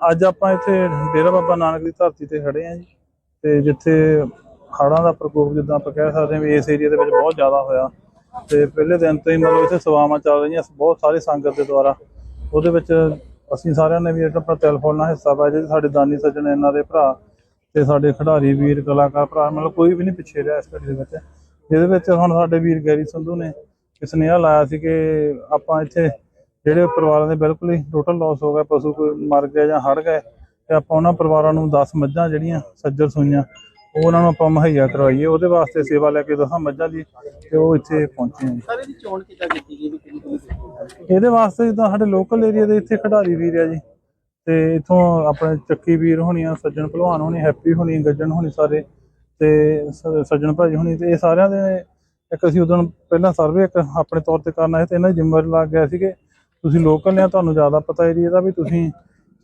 ਅੱਜ ਆਪਾਂ ਇੱਥੇ ਡੇਰਾ ਬਾਬਾ ਨਾਨਕ ਦੀ ਧਰਤੀ ਤੇ ਖੜੇ ਆਂ ਜੀ ਤੇ ਜਿੱਥੇ ਹੜ੍ਹਾਂ ਦਾ ਪ੍ਰਕੋਪ ਜਿੱਦਾਂ ਆਪਾਂ ਕਹਿ ਸਕਦੇ ਹਾਂ ਵੀ ਇਸ ਏਰੀਆ ਦੇ ਵਿੱਚ ਬਹੁਤ ਜ਼ਿਆਦਾ ਹੋਇਆ। ਤੇ ਪਹਿਲੇ ਦਿਨ ਤੋਂ ਹੀ ਮਤਲਬ ਇੱਥੇ ਸੇਵਾਵਾਂ ਚੱਲ ਰਹੀਆਂ, ਬਹੁਤ ਸਾਰੇ ਸੰਗਤ ਦੇ ਦੁਆਰਾ। ਉਹਦੇ ਵਿੱਚ ਅਸੀਂ ਸਾਰਿਆਂ ਨੇ ਵੀ ਆਪਣਾ ਟੈਲੀਫੋਨ ਨਾਲ ਹਿੱਸਾ ਪਾਇਆ ਜਿਹੜੇ ਸਾਡੇ ਦਾਨੀ ਸੱਜਣ ਇਹਨਾਂ ਦੇ ਭਰਾ ਤੇ ਸਾਡੇ ਖਿਡਾਰੀ ਵੀਰ, ਕਲਾਕਾਰ ਭਰਾ, ਮਤਲਬ ਕੋਈ ਵੀ ਨਹੀਂ ਪਿੱਛੇ ਰਿਹਾ ਇਸ ਘੜੀ ਦੇ ਵਿੱਚ। ਜਿਹਦੇ ਵਿੱਚ ਹੁਣ ਸਾਡੇ ਵੀਰ ਗੈਰੀ ਸੰਧੂ ਨੇ ਇੱਕ ਸੁਨੇਹਾ ਲਾਇਆ ਸੀ ਕਿ ਆਪਾਂ ਇੱਥੇ ਜਿਹੜੇ ਪਰਿਵਾਰਾਂ ਦੇ ਬਿਲਕੁਲ ਹੀ ਟੋਟਲ ਲਾਸ ਹੋ ਗਿਆ ਪਸ਼ੂ ਕੋਈ ਮਰ ਗਿਆ ਜਾਂ ਹੜ ਗਏ ਤੇ ਆਪਾਂ ਉਹਨਾਂ ਪਰਿਵਾਰਾਂ ਨੂੰ 10 ਮੱਝਾਂ ਜਿਹੜੀਆਂ ਸੱਜਰ ਸੂਈਆਂ ਉਹ ਉਹਨਾਂ ਨੂੰ ਆਪਾਂ ਮੁਹੱਈਆ ਕਰਵਾਈਏ ਉਹਦੇ ਵਾਸਤੇ ਸੇਵਾ ਲੈ ਕੇ 10 ਮੱਝਾਂ ਦੀ ਤੇ ਉਹ ਇੱਥੇ ਪਹੁੰਚੇ ਹਾਂ ਸਾਰੇ ਚੋਣ ਕਿੱਦਾਂ ਕੀਤੀ ਗਈ ਵੀ ਕਿਹੜੀ ਇਹਦੇ ਵਾਸਤੇ ਜਿੱਦਾਂ ਸਾਡੇ ਲੋਕਲ ਏਰੀਆ ਦੇ ਇੱਥੇ ਖਿਡਾਰੀ ਵੀਰ ਆ ਜੀ ਤੇ ਇਥੋਂ ਆਪਣੇ ਚੱਕੀ ਵੀਰ ਹੋਣੀ ਆ ਸੱਜਣ ਭਲਵਾਨ ਹੋਣੀ ਹੈਪੀ ਹੋਣੀ ਗੱਜਣ ਹੋਣੀ ਸਾਰੇ ਤੇ ਸ- ਸੱਜਣ ਭਾਜੀ ਹੋਣੀ ਤੇ ਇਹ ਸਾਰਿਆਂ ਦੇ ਇੱਕ ਅਸੀਂ ਉਦੋਂ ਪਹਿਲਾਂ ਸਰਵੇ ਇੱਕ ਆਪਣੇ ਤੌਰ ਤੇ ਕਰਨਾ ਹੈ ਤੇ ਇਹਨਾਂ ਦੀ ਜ਼ਿੰਮੇਵਾਰੀ ਲੱਗ ਗਿਆ ਸੀ ਕਿ ਤੁਸੀਂ ਲੋਕਲ ਨੇ ਤੁਹਾਨੂੰ ਜ਼ਿਆਦਾ ਪਤਾ ਏਰੀਆ ਦਾ ਵੀ ਤੁਸੀਂ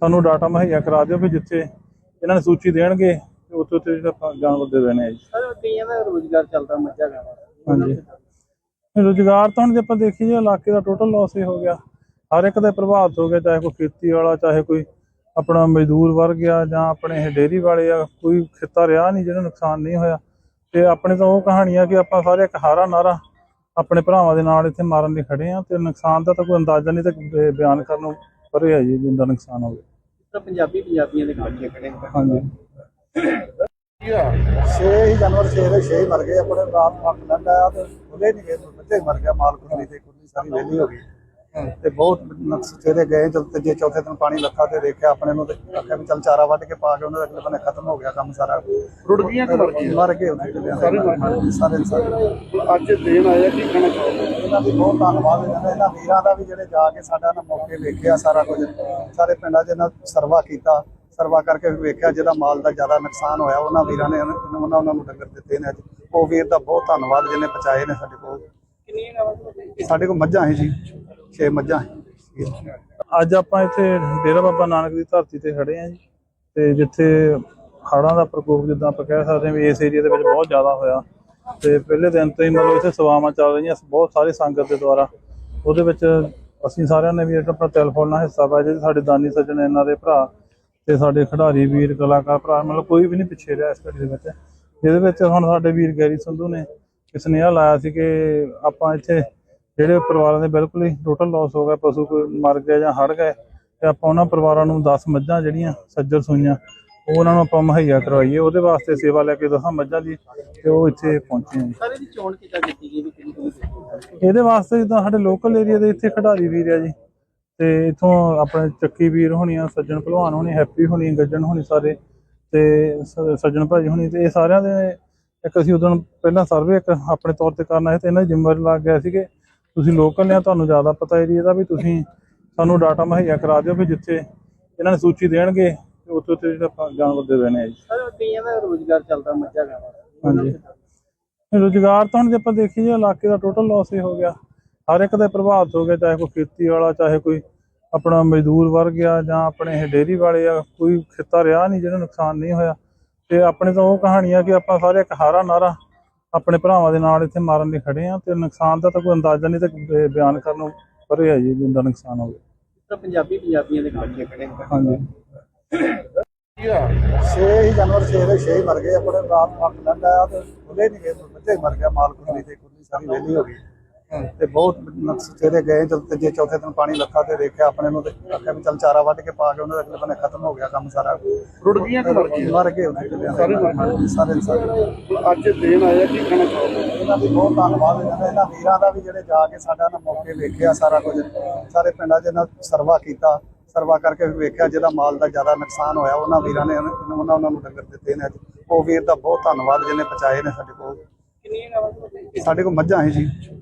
ਸਾਨੂੰ ਡਾਟਾ ਮੁਹੱਈਆ ਕਰਾ ਦਿਓ ਵੀ ਜਿੱਥੇ ਇਹਨਾਂ ਨੇ ਸੂਚੀ ਦੇਣਗੇ ਉੱਥੇ ਉੱਥੇ ਜਿਹੜਾ ਜਾਨਵਰ ਦੇ ਦੇਣੇ ਆ ਜੀ ਸਰ ਕਈਆਂ ਦਾ ਰੋਜ਼ਗਾਰ ਚੱਲਦਾ ਮੱਝਾਂ ਗਾਵਾਂ ਦਾ। ਹਾਂਜੀ। ਰੁਜ਼ਗਾਰ ਤਾਂ ਹੁਣ ਜੇ ਆਪਾਂ ਦੇਖੀਏ ਇਲਾਕੇ ਦਾ ਟੋਟਲ ਲਾਸ ਹੀ ਹੋ ਗਿਆ। ਹਰ ਇੱਕ ਦਾ ਪ੍ਰਭਾਵਿਤ ਹੋ ਗਿਆ ਚਾਹੇ ਕੋਈ ਖੇਤੀ ਵਾਲਾ ਚਾਹੇ ਕੋਈ ਆਪਣਾ ਮਜ਼ਦੂਰ ਵਰਗ ਆ ਜਾਂ ਆਪਣੇ ਇਹ ਡੇਅਰੀ ਵਾਲੇ ਆ ਕੋਈ ਖੇਤਾ ਰਿਹਾ ਨਹੀਂ ਜਿਹਨੂੰ ਨੁਕਸਾਨ ਨਹੀਂ ਹੋਇਆ। ਤੇ ਆਪਣੇ ਤਾਂ ਉਹ ਕਹਾਣੀਆਂ ਕਿ ਆਪਾਂ ਸਾਰੇ ਇੱਕ ਹਾਰਾ ਨਾਰਾ ਆਪਣੇ ਭਰਾਵਾਂ ਦੇ ਨਾਲ ਇੱਥੇ ਮਾਰਨ ਲਈ ਖੜੇ ਆ ਤੇ ਨੁਕਸਾਨ ਦਾ ਤਾਂ ਕੋਈ ਅੰਦਾਜ਼ਾ ਨਹੀਂ ਤੇ ਬਿਆਨ ਕਰਨ ਨੂੰ ਪਰੇ ਆ ਜੀ ਜਿੰਦਾ ਨੁਕਸਾਨ ਹੋਵੇ। ਤਾਂ ਪੰਜਾਬੀ ਪੰਜਾਬੀਆਂ ਦੇ ਇਕੱਠੇ ਖੜੇ। ਹਾਂਜੀ। ਛੇ ਹੀ ਜਾਨਵਰ ਛੇ ਦੇ ਛੇ ਹੀ ਮਰ ਗਏ ਆਪਣੇ ਰਾਤ ਫੱਕ ਲੰਘਾ ਤੇ ਉਹਦੇ ਨਹੀਂ ਗਏ ਬੱਚੇ ਮਰ ਗਿਆ ਮਾਲ ਕੁੜੀ ਤੇ ਕੁੜੀ ਸਾਰੀ ਵਿਹਲੀ ਹੋ ਗਈ। ਤੇ ਬਹੁਤ ਨਕਸ ਤੇਰੇ ਗਏ ਜਦ ਤੀਜੇ ਚੌਥੇ ਦਿਨ ਪਾਣੀ ਲੱਥਾ ਤੇ ਦੇਖਿਆ ਆਪਣੇ ਨੂੰ ਤੇ ਆਖਿਆ ਵੀ ਚੱਲ ਚਾਰਾ ਵੱਢ ਕੇ ਪਾ ਕੇ ਉਹਨਾਂ ਦੇ ਅਗਲੇ ਬੰਨੇ ਖਤਮ ਹੋ ਗਿਆ ਕੰਮ ਸਾਰਾ। ਰੁੜ ਗਈਆਂ ਕਿ ਮਰ ਗਈਆਂ? ਮਰ ਗਏ ਉਹਦੇ ਜਿਹੜੇ ਸਾਰੇ ਸਾਰੇ ਸਾਰੇ ਅੱਜ ਦੇਣ ਆਇਆ ਕੀ ਕਹਿਣਾ ਚਾਹੁੰਦੇ ਇਹਨਾਂ ਦੀ ਬਹੁਤ ਧੰਨਵਾਦ ਇਹਨਾਂ ਦਾ ਇਹਨਾਂ ਵੀਰਾਂ ਦਾ ਵੀ ਜਿਹੜੇ ਜਾ ਕੇ ਸਾਡਾ ਨਾ ਮੌਕੇ ਵੇਖਿਆ ਸਾਰਾ ਕੁਝ। ਸਾਰੇ ਪਿੰਡਾਂ 'ਚ ਇਹਨਾਂ ਸਰਵਾ ਕੀਤਾ ਸਰਵਾ ਕਰਕੇ ਵੀ ਵੇਖਿਆ ਜਿਹਦਾ ਮਾਲ ਦਾ ਜ਼ਿਆਦਾ ਨੁਕਸਾਨ ਹੋਇਆ ਉਹਨਾਂ ਵੀਰਾਂ ਨੇ ਉਹਨਾਂ ਉਹਨਾਂ ਨੂੰ ਡੰਗਰ ਦਿੱਤੇ ਨੇ ਅੱਜ। ਉਹ ਵੀਰ ਦਾ ਬਹੁਤ ਧੰਨਵਾਦ ਜਿਹਨੇ ਪਹੁੰਚਾਏ ਨੇ ਸਾਡੇ ਕੋਲ? ਸਾਡੇ ਕੋਲ ਮੱਝਾਂ ਸੀ ਜੀ। 6 ਮੱਝਾਂ ਅੱਜ ਆਪਾਂ ਇੱਥੇ ਡੇਰਾ ਬਾਬਾ ਨਾਨਕ ਦੀ ਧਰਤੀ ਤੇ ਖੜੇ ਆਂ ਜੀ ਤੇ ਜਿੱਥੇ ਹੜ੍ਹਾਂ ਦਾ ਪ੍ਰਕੋਪ ਜਿੱਦਾਂ ਆਪਾਂ ਕਹਿ ਸਕਦੇ ਹਾਂ ਵੀ ਇਸ ਏਰੀਆ ਦੇ ਵਿੱਚ ਬਹੁਤ ਜ਼ਿਆਦਾ ਹੋਇਆ। ਤੇ ਪਹਿਲੇ ਦਿਨ ਤੋਂ ਹੀ ਮਤਲਬ ਇੱਥੇ ਸੇਵਾਵਾਂ ਚੱਲ ਰਹੀਆਂ ਬਹੁਤ ਸਾਰੇ ਸੰਗਤ ਦੇ ਦੁਆਰਾ। ਉਹਦੇ ਵਿੱਚ ਅਸੀਂ ਸਾਰਿਆਂ ਨੇ ਵੀ ਆਪਣਾ ਟੈਲੀਫੋਨ ਨਾਲ ਹਿੱਸਾ ਪਾਇਆ ਜੀ, ਸਾਡੇ ਦਾਨੀ ਸੱਜਣ ਇਹਨਾਂ ਦੇ ਭਰਾ ਤੇ ਸਾਡੇ ਖਿਡਾਰੀ ਵੀਰ, ਕਲਾਕਾਰ ਭਰਾ, ਮਤਲਬ ਕੋਈ ਵੀ ਨਹੀਂ ਪਿੱਛੇ ਰਿਹਾ ਇਸ ਘੜੀ ਦੇ ਵਿੱਚ। ਜਿਹਦੇ ਵਿੱਚ ਹੁਣ ਸਾਡੇ ਵੀਰ ਗੈਰੀ ਸੰਧੂ ਨੇ ਇੱਕ ਸੁਨੇਹਾ ਲਾਇਆ ਸੀ ਕਿ ਆਪਾਂ ਇੱਥੇ ਜਿਹੜੇ ਪਰਿਵਾਰਾਂ ਦੇ ਬਿਲਕੁਲ ਹੀ ਟੋਟਲ ਲਾਸ ਹੋ ਗਿਆ ਪਸ਼ੂ ਕੋਈ ਮਰ ਗਿਆ ਜਾਂ ਹੜ ਗਏ ਤੇ ਆਪਾਂ ਉਹਨਾਂ ਪਰਿਵਾਰਾਂ ਨੂੰ 10 ਮੱਝਾਂ ਜਿਹੜੀਆਂ ਸੱਜਰ ਸੂਈਆਂ ਉਹ ਉਹਨਾਂ ਨੂੰ ਆਪਾਂ ਮੁਹੱਈਆ ਕਰਵਾਈਏ ਉਹਦੇ ਵਾਸਤੇ ਸੇਵਾ ਲੈ ਕੇ 10 ਮੱਝਾਂ ਦੀ ਤੇ ਉਹ ਇੱਥੇ ਪਹੁੰਚੇ। ਸਾਰੇ ਦੀ ਚੋਣ ਕਿੱਦਾਂ ਕੀਤੀ ਗਈ ਵੀ ਕਿਹੜੀ ਇਹਦੇ ਵਾਸਤੇ ਜਿੱਦਾਂ ਸਾਡੇ ਲੋਕਲ ਏਰੀਆ ਦੇ ਇੱਥੇ ਖਿਡਾਰੀ ਵੀਰ ਆ ਜੀ ਤੇ ਇਥੋਂ ਆਪਣੇ ਚੱਕੀ ਵੀਰ ਹੋਣੀ ਆ ਸੱਜਣ ਭਲਵਾਨ ਹੋਣੀ ਹੈਪੀ ਹੋਣੀ ਗੱਜਣ ਹੋਣੀ ਸਾਰੇ ਤੇ ਸ- ਸੱਜਣ ਭਾਜੀ ਹੋਣੀ ਤੇ ਇਹ ਸਾਰਿਆਂ ਦੇ ਇੱਕ ਅਸੀਂ ਉਦੋਂ ਪਹਿਲਾਂ ਸਰਵੇ ਇੱਕ ਆਪਣੇ ਤੌਰ ਤੇ ਕਰਨਾ ਹੈ ਤੇ ਇਹਨਾਂ ਦੀ ਜ਼ਿੰਮੇਵਾਰੀ ਲੱਗ ਗਿਆ ਸੀ ਕਿ ਤੁਸੀਂ ਲੋਕਲ ਨੇ ਤੁਹਾਨੂੰ ਜ਼ਿਆਦਾ ਪਤਾ ਏਰੀਆ ਦਾ ਵੀ ਤੁਸੀਂ ਸਾਨੂੰ ਡਾਟਾ ਮੁਹੱਈਆ ਕਰਾ ਦਿਓ ਵੀ ਜਿੱਥੇ ਇਹਨਾਂ ਨੇ ਸੂਚੀ ਦੇਣਗੇ ਤੇ ਉੱਥੇ ਉੱਥੇ ਜਿਹੜਾ ਆਪਾਂ ਜਾਨਵਰ ਦੇ ਦੇਣੇ ਆ ਜੀ। ਸਰ ਦਾ ਰੋਜ਼ਗਾਰ ਚੱਲਦਾ ਮੱਝਾਂ ਗਾਵਾਂ ਦਾ। ਹਾਂਜੀ। ਰੁਜ਼ਗਾਰ ਤਾਂ ਹੁਣ ਜੇ ਆਪਾਂ ਦੇਖੀਏ ਇਲਾਕੇ ਦਾ ਟੋਟਲ ਲਾਸ ਹੀ ਹੋ ਗਿਆ। ਹਰ ਇੱਕ ਦਾ ਪ੍ਰਭਾਵਿਤ ਹੋ ਗਿਆ ਚਾਹੇ ਕੋਈ ਖੇਤੀ ਵਾਲਾ ਚਾਹੇ ਕੋਈ ਆਪਣਾ ਮਜ਼ਦੂਰ ਵਰਗ ਆ ਜਾਂ ਆਪਣੇ ਇਹ ਡੇਅਰੀ ਵਾਲੇ ਆ ਕੋਈ ਖੇਤਾ ਰਿਹਾ ਨਹੀਂ ਜਿਹਨੂੰ ਨੁਕਸਾਨ ਨਹੀਂ ਹੋਇਆ। ਤੇ ਆਪਣੇ ਤਾਂ ਉਹ ਕਹਾਣੀਆਂ ਕਿ ਆਪਾਂ ਸਾਰੇ ਇੱਕ ਹਾਰਾ ਨਾਰਾ ਆਪਣੇ ਭਰਾਵਾਂ ਦੇ ਨਾਲ ਇੱਥੇ ਮਾਰਨ ਲਈ ਖੜੇ ਆ ਤੇ ਨੁਕਸਾਨ ਦਾ ਤਾਂ ਕੋਈ ਅੰਦਾਜ਼ਾ ਨਹੀਂ ਤੇ ਬਿਆਨ ਕਰਨ ਨੂੰ ਪਰੇ ਆ ਜੀ ਜਿੰਦਾ ਨੁਕਸਾਨ ਹੋਵੇ ਤਾਂ ਪੰਜਾਬੀ ਪੰਜਾਬੀਆਂ ਦੇ ਇਕੱਠੇ ਖੜੇ। ਹਾਂਜੀ। ਛੇ ਹੀ ਜਾਨਵਰ ਛੇ ਦੇ ਛੇ ਹੀ ਮਰ ਗਏ ਆਪਣੇ ਰਾਤ ਫੱਕ ਲੰਘਾ ਤੇ ਉਹਦੇ ਨਹੀਂ ਗਏ ਬੱਚੇ ਮਰ ਗਿਆ ਮਾਲ ਕੁੜੀ ਤੇ ਕੁੜੀ ਸਾਰੀ ਵਿਹਲੀ ਹੋ ਗਈ। ਤੇ ਬਹੁਤ ਨਕਸ ਤੇਰੇ ਗਏ ਜਦ ਤੀਜੇ ਚੌਥੇ ਦਿਨ ਪਾਣੀ ਲੱਥਾ ਤੇ ਦੇਖਿਆ ਆਪਣੇ ਨੂੰ ਤੇ ਆਖਿਆ ਵੀ ਚੱਲ ਚਾਰਾ ਵੱਢ ਕੇ ਪਾ ਕੇ ਉਹਨਾਂ ਦੇ ਅਗਲੇ ਬੰਨੇ ਖਤਮ ਹੋ ਗਿਆ ਕੰਮ ਸਾਰਾ। ਰੁੜ ਗਈਆਂ ਕਿ ਮਰ ਮਰ ਗਏ ਜਿਹੜੇ ਸਾਰੇ ਸਾਰੇ ਸਾਰੇ ਅੱਜ ਦੇਣ ਆਇਆ ਕੀ ਕਹਿਣਾ ਚਾਹੁੰਦੇ ਇਹਨਾਂ ਦੀ ਬਹੁਤ ਧੰਨਵਾਦ ਇਹਨਾਂ ਇਹਨਾਂ ਵੀਰਾਂ ਦਾ ਵੀ ਜਿਹੜੇ ਜਾ ਕੇ ਸਾਡਾ ਨਾ ਮੌਕੇ ਵੇਖਿਆ ਸਾਰਾ ਕੁਝ। ਸਾਰੇ ਪਿੰਡਾਂ 'ਚ ਇਹਨਾਂ ਸਰਵਾ ਕੀਤਾ। ਸਰਵਾ ਕਰਕੇ ਵੀ ਵੇਖਿਆ ਜਿਹਦਾ ਮਾਲ ਦਾ ਜ਼ਿਆਦਾ ਨੁਕਸਾਨ ਹੋਇਆ। ਉਹਨਾਂ ਵੀਰਾਂ ਨੇ ਉਹਨਾਂ ਉਹਨਾਂ ਨੂੰ ਡੰਗਰ ਦਿੱਤੇ ਨੇ ਅੱਜ। ਉਹ ਵੀਰ ਦਾ ਬਹੁਤ ਧੰਨਵਾਦ ਜਿਹਨੇ ਪਹੁੰਚਾਏ ਨੇ ਸਾਡੇ ਕੋਲ? ਸਾਡੇ ਕੋਲ ਮੱਝਾਂ ਸੀ। ਜੀ